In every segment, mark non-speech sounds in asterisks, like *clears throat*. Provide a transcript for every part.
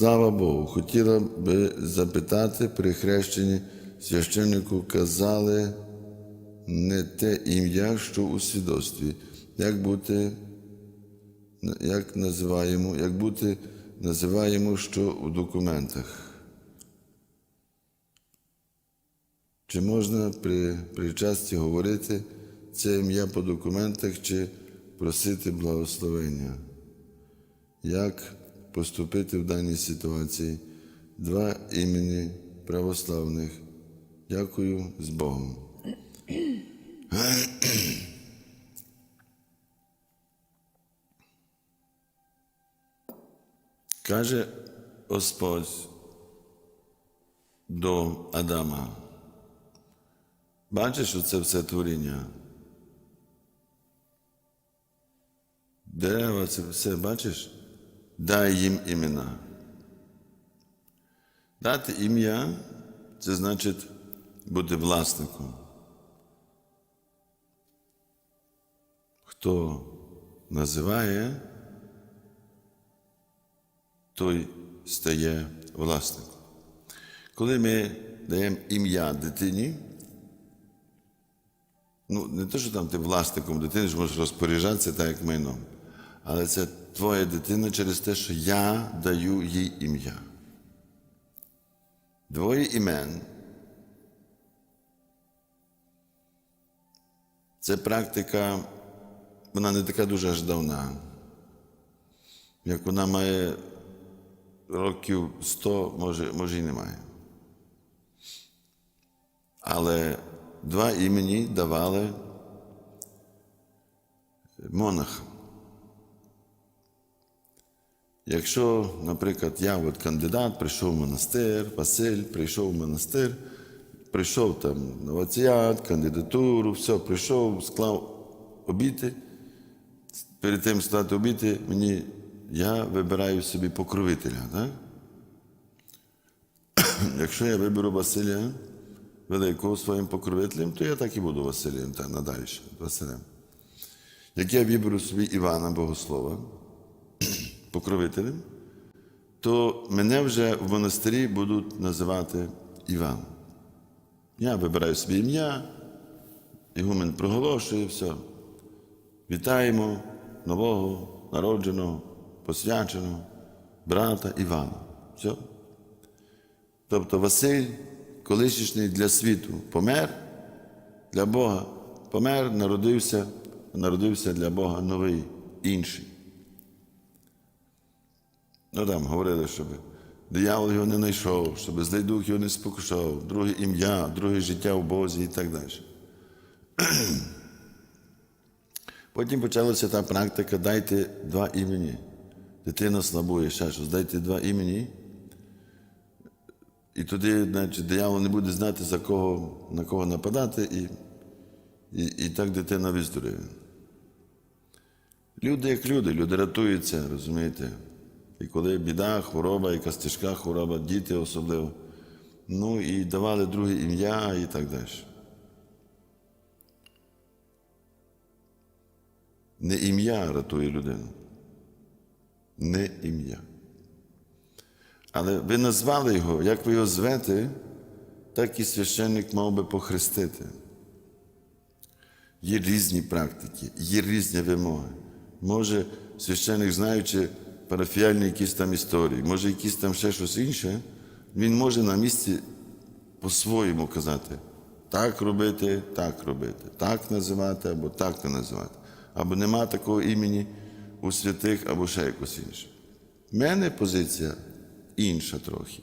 Слава Богу, хотіла би запитати, при хрещенні священнику казали не те ім'я, що у свідоцтві. Як бути, як називаємо, як бути називаємо, що у документах? Чи можна при причасті говорити це ім'я по документах чи просити благословення? Як поступити в даній ситуації? Два імені православних. Дякую з Богом. Каже Господь до Адама. Бачиш оце все творіння? Дерева, це все бачиш? Дай їм імена. Дати ім'я це значить бути власником. Хто називає, той стає власником. Коли ми даємо ім'я дитині, ну не те, що там ти власником дитини ж можеш розпоряджатися так, як майном, але це твоя дитина через те, що я даю їй ім'я. Двоє імен. Це практика, вона не така дуже аж давна. Як вона має років 100, може, може і немає. Але два імені давали монахам. Якщо, наприклад, я от кандидат, прийшов в монастир, Василь прийшов в монастир, прийшов там новоціат, кандидатуру, все, прийшов, склав обіти. Перед тим склати обіти, мені я вибираю собі покровителя. Так? *coughs* Якщо я виберу Василя Великого своїм покровителем, то я так і буду Василем так, надалі, Василем. Як я виберу собі Івана Богослова, покровителем, то мене вже в монастирі будуть називати Іван. Я вибираю собі ім'я, Ігумен проголошує все. Вітаємо нового, народженого, посвяченого брата Івана. Все. Тобто Василь, колишній для світу, помер для Бога, помер, народився, народився для Бога новий, інший. Ну там говорили, щоб диявол його не знайшов, щоб злий дух його не спокушав, друге ім'я, друге життя в Бозі і так далі. *clears throat* Потім почалася та практика, дайте два імені. Дитина слабує, ще щось, дайте два імені. І тоді, значить, диявол не буде знати, за кого, на кого нападати, і, і, і так дитина виздоровіє. Люди як люди, люди рятуються, розумієте? І коли біда, хвороба, якась тяжка хвороба, діти особливо. Ну і давали друге ім'я і так далі. Не ім'я рятує людину. Не ім'я. Але ви назвали його, як ви його звете, так і священник мав би похрестити. Є різні практики, є різні вимоги. Може, священник, знаючи парафіальні якісь там історії, може, якісь там ще щось інше, він може на місці по-своєму казати, так робити, так робити, так називати або так не називати. Або нема такого імені у святих, або ще якось інше. У мене позиція інша трохи.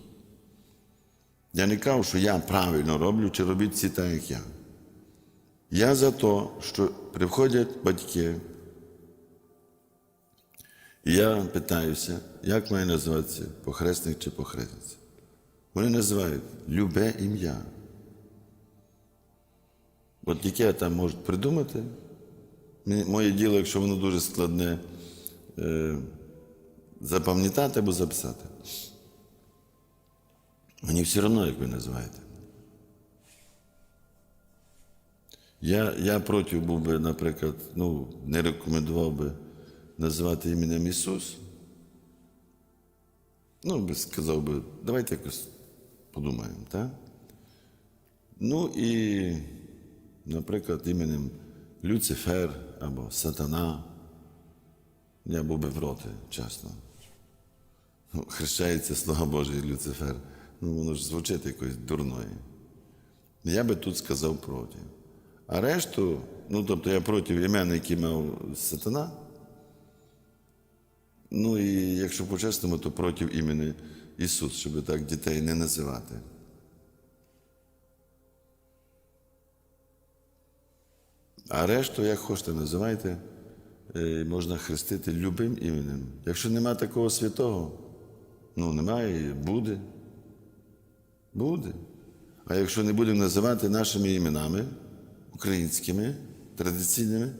Я не кажу, що я правильно роблю, чи робіть всі так, як я. Я за те, що приходять батьки, я питаюся, як має називатися похресник чи похресниця. Вони називають любе ім'я. От яке там можуть придумати. Моє діло, якщо воно дуже складне, е, запам'ятати або записати. Мені все одно, як ви називаєте. Я я проти був би, наприклад, ну, не рекомендував би називати іменем Ісус. Ну, би сказав би, давайте якось подумаємо, так? Ну і, наприклад, іменем Люцифер або Сатана. Я був би проти, чесно. Ну, Хрещається слуга Божий Люцифер. Ну, воно ж звучить якось дурною. Я би тут сказав проти. А решту, ну тобто я проти імен, які мав сатана. Ну і якщо по-чесному, то проти імені Ісус, щоб так дітей не називати. А решту, як хочете, називайте, е, можна хрестити любим іменем. Якщо нема такого святого, ну немає, буде. Буде. А якщо не будемо називати нашими іменами, українськими, традиційними,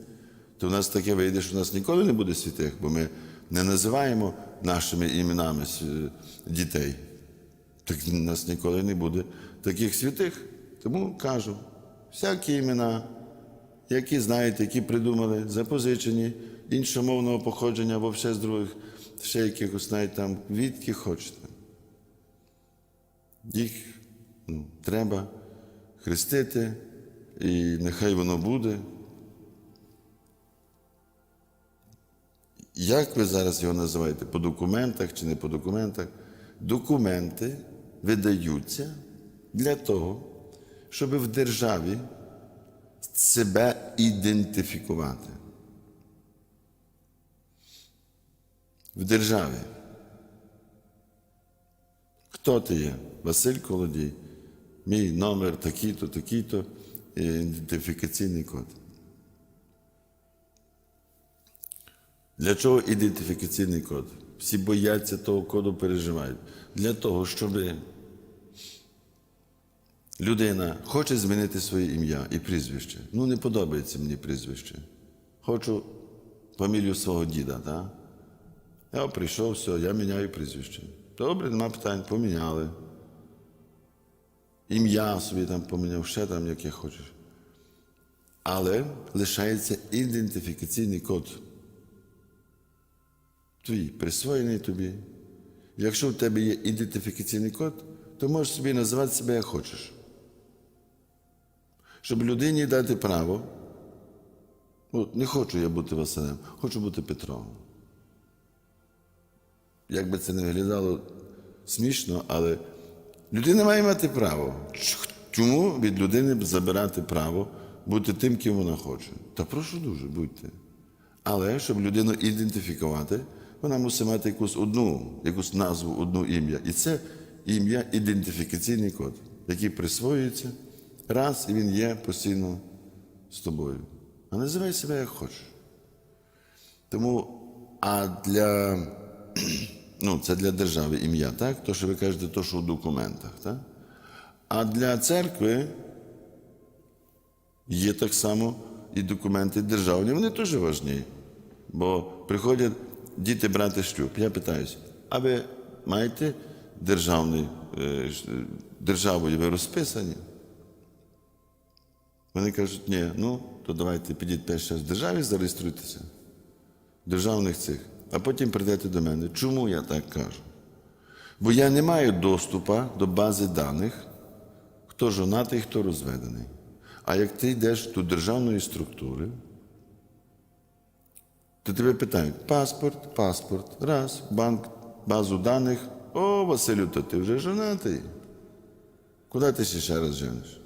то в нас таке вийде, що в нас ніколи не буде святих, бо ми не називаємо нашими іменами дітей. Так в нас ніколи не буде таких святих. Тому кажу, всякі імена, які знаєте, які придумали, запозичені, іншомовного походження або ще з других, ще якихось навіть там, відки хочете. Їх ну, треба хрестити, і нехай воно буде. Як ви зараз його називаєте? По документах чи не по документах? Документи видаються для того, щоб в державі себе ідентифікувати. В державі. Хто ти є? Василь Колодій. Мій номер такий-то, такий-то, ідентифікаційний код. Для чого ідентифікаційний код? Всі бояться того коду, переживають. Для того, щоб людина хоче змінити своє ім'я і прізвище. Ну, не подобається мені прізвище. Хочу фамілію свого діда, так? Я прийшов, все, я міняю прізвище. Добре, нема питань, поміняли. Ім'я собі там поміняв, ще там, яке хочеш. Але лишається ідентифікаційний код. Твій присвоєний тобі. Якщо в тебе є ідентифікаційний код, то можеш собі називати себе як хочеш. Щоб людині дати право. Ну, не хочу я бути Василем, хочу бути Петром. Як би це не виглядало смішно, але людина має мати право. Чому від людини забирати право бути тим, ким вона хоче? Та прошу дуже, будьте. Але щоб людину ідентифікувати, вона мусить мати якусь одну, якусь назву, одну ім'я. І це ім'я ідентифікаційний код, який присвоюється раз, і він є постійно з тобою. А називай себе як хочеш. Тому, а для, *clears throat* ну, це для держави ім'я, так? То, що ви кажете, то, що в документах, так? А для церкви є так само і документи державні, вони теж важні. Бо приходять діти брати шлюб. Я питаюся, а ви маєте державний, е, державою ви розписані? Вони кажуть, ні, ну, то давайте підіть перше в державі зареєструйтеся, державних цих, а потім прийдете до мене. Чому я так кажу? Бо я не маю доступу до бази даних, хто жонатий, хто розведений. А як ти йдеш до державної структури, то тебе питають паспорт, паспорт, раз, банк, базу даних. О, Василю, то ти вже жонатий. Куди ти ще раз жениш?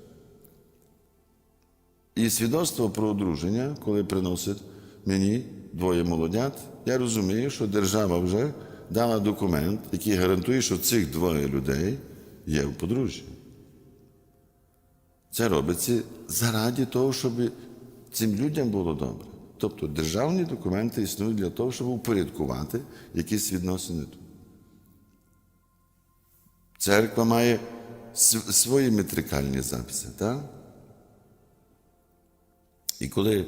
І свідоцтво про одруження, коли приносить мені двоє молодят, я розумію, що держава вже дала документ, який гарантує, що цих двоє людей є в подружжі. Це робиться заради того, щоб цим людям було добре. Тобто державні документи існують для того, щоб упорядкувати якісь відносини. Церква має свої метрикальні записи, так? І коли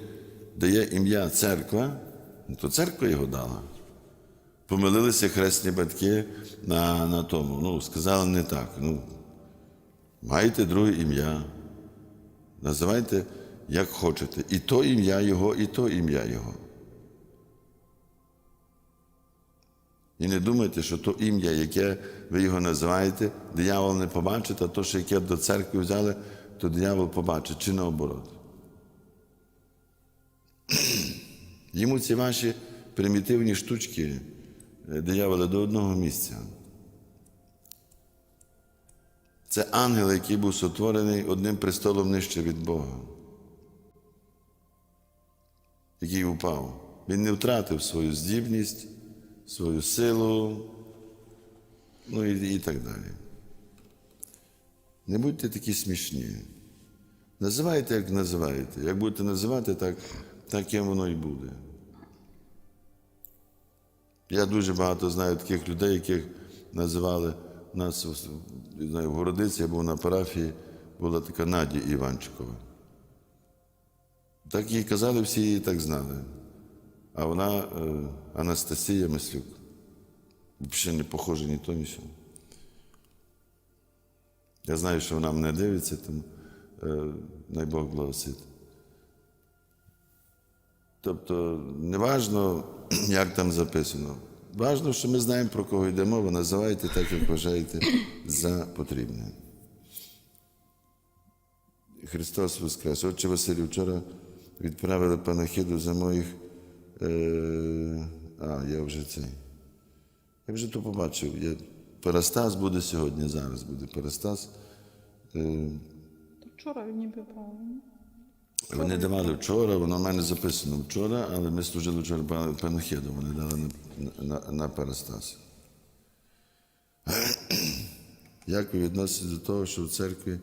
дає ім'я церква, то церква його дала. Помилилися хресні батьки на, на тому. Ну, сказали не так. Ну, маєте друге ім'я. Називайте, як хочете. І то ім'я його, і то ім'я його. І не думайте, що то ім'я, яке ви його називаєте, диявол не побачить, а то, що яке до церкви взяли, то диявол побачить, чи наоборот. *clears throat* Йому ці ваші примітивні штучки е, дияволи до одного місця. Це ангел, який був сотворений одним престолом нижче від Бога, який упав. Він не втратив свою здібність, свою силу, ну і, і так далі. Не будьте такі смішні. Називайте, як називаєте. Як будете називати, так, так і воно і буде. Я дуже багато знаю таких людей, яких називали нас знаю, в Городиці, я був на парафії, була така Надія Іванчикова. Так їй казали, всі її так знали. А вона е, Анастасія Маслюк. Взагалі не похожа ні то, ні сьо. Я знаю, що вона мене дивиться, тому е, най Бог благословить. Тобто, не важно, *clears throat* як там записано. Важно, що ми знаємо, про кого йде мова, називайте так, як вважаєте за потрібне. Христос Воскрес. Отче Василю, вчора відправили панахиду за моїх. Е, а, я вже цей. Я вже то побачив. Я, Парастас буде сьогодні, зараз буде Парастас. Е, вчора ніби правильно. вони давали вчора, воно в мене записано вчора, але ми служили вчора па- панахиду, вони дали на, на, на Парастас. Як ви відноситесь до того, що в церкві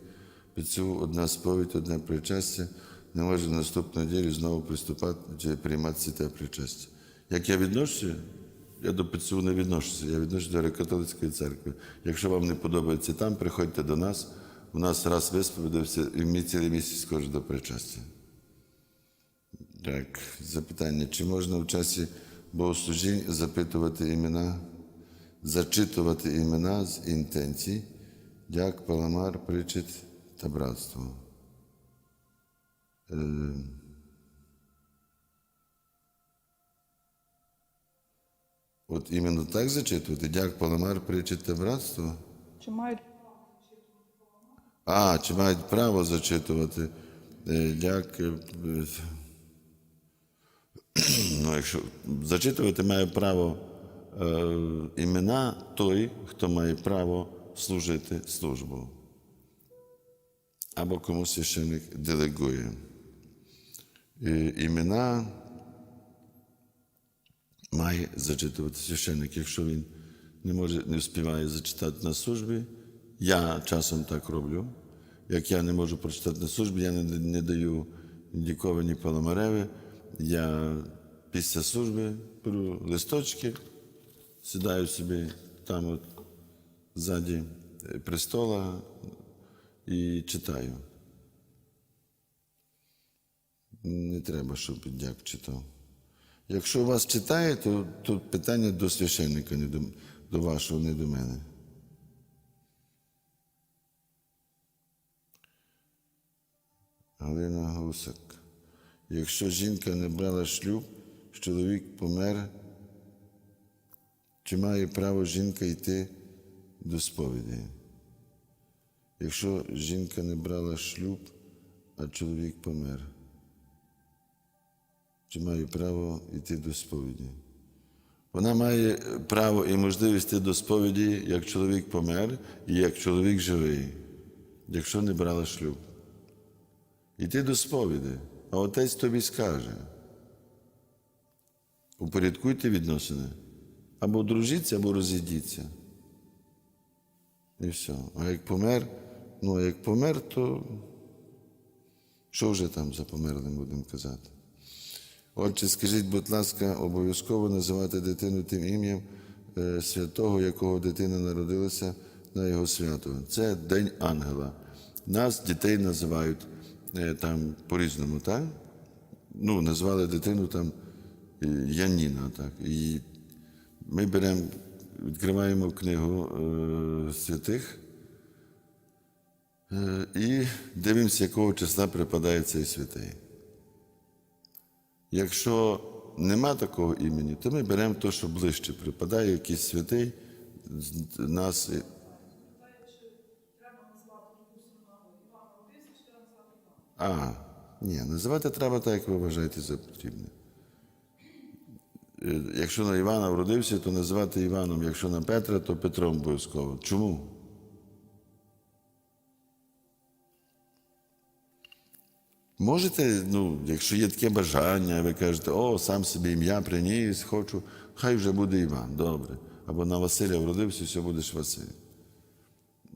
під цю одна сповідь, одне причастя, не може наступної неділі знову приступати чи приймати те причастя? Як я відношуся? Я до ПЦУ не відношуся, я відношуся до Греко-католицької церкви. Якщо вам не подобається там, приходьте до нас. У нас раз висповідався, і ми цілий місяць схожі до причастя. Так, запитання. Чи можна в часі богослужінь запитувати імена, зачитувати імена з інтенцій, як паламар, причит та братство? Е, От іменно так зачитувати, дяк паламар, причит та братство? Чи мають А, чи мають право зачитувати? Е, Як. е, Ну, якщо зачитувати має право е, імена той, хто має право служити службу. Або кому священник делегує. Е, імена має зачитувати священник, якщо він не може, не встигає зачитати на службі. Я часом так роблю. Як я не можу прочитати на службі, я не, не даю ні паламареви. Я після служби беру листочки, сідаю собі там от ззаді е, престола і читаю. Не треба, щоб дяк читав. Якщо вас читає, то тут питання до священника, не до, до вашого, не до мене. Галина Гусак. Якщо жінка не брала шлюб, чоловік помер, чи має право жінка йти до сповіді? Якщо жінка не брала шлюб, а чоловік помер, чи має право йти до сповіді? Вона має право і можливість йти до сповіді, як чоловік помер і як чоловік живий, якщо не брала шлюб. Іти до сповіді, а отець тобі скаже. Упорядкуйте відносини. Або одружіться, або розійдіться. І все. А як помер, ну а як помер, то що вже там за померлим будемо казати? Отже, скажіть, будь ласка, обов'язково називати дитину тим ім'ям е, святого, якого дитина народилася на його свято. Це День Ангела. Нас дітей називають е, там по-різному, так? Ну, назвали дитину там е, Яніна, так. І ми беремо, відкриваємо книгу е, святих е, і дивимося, якого числа припадає цей святий. Якщо нема такого імені, то ми беремо те, що ближче припадає, якийсь святий нас. А, ні, називати треба так, як ви вважаєте за потрібне. Е, Якщо на Івана вродився, то називати Іваном. Якщо на Петра, то Петром обов'язково. Чому? Можете, ну, якщо є таке бажання, ви кажете, о, сам собі ім'я приніс, хочу, хай вже буде Іван, добре. Або на Василя вродився, все будеш Василь.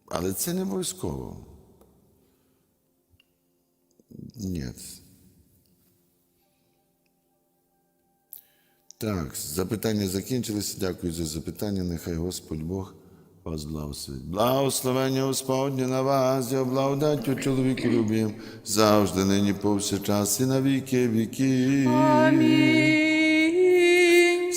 Але це не обов'язково. Ні. Так, запитання закінчилися. Дякую за запитання. Нехай Господь Бог вас благословить. Благословення Господнє на вас, я благодаттю чоловіку любим, завжди нині повсякчас і на віки віки. Амінь.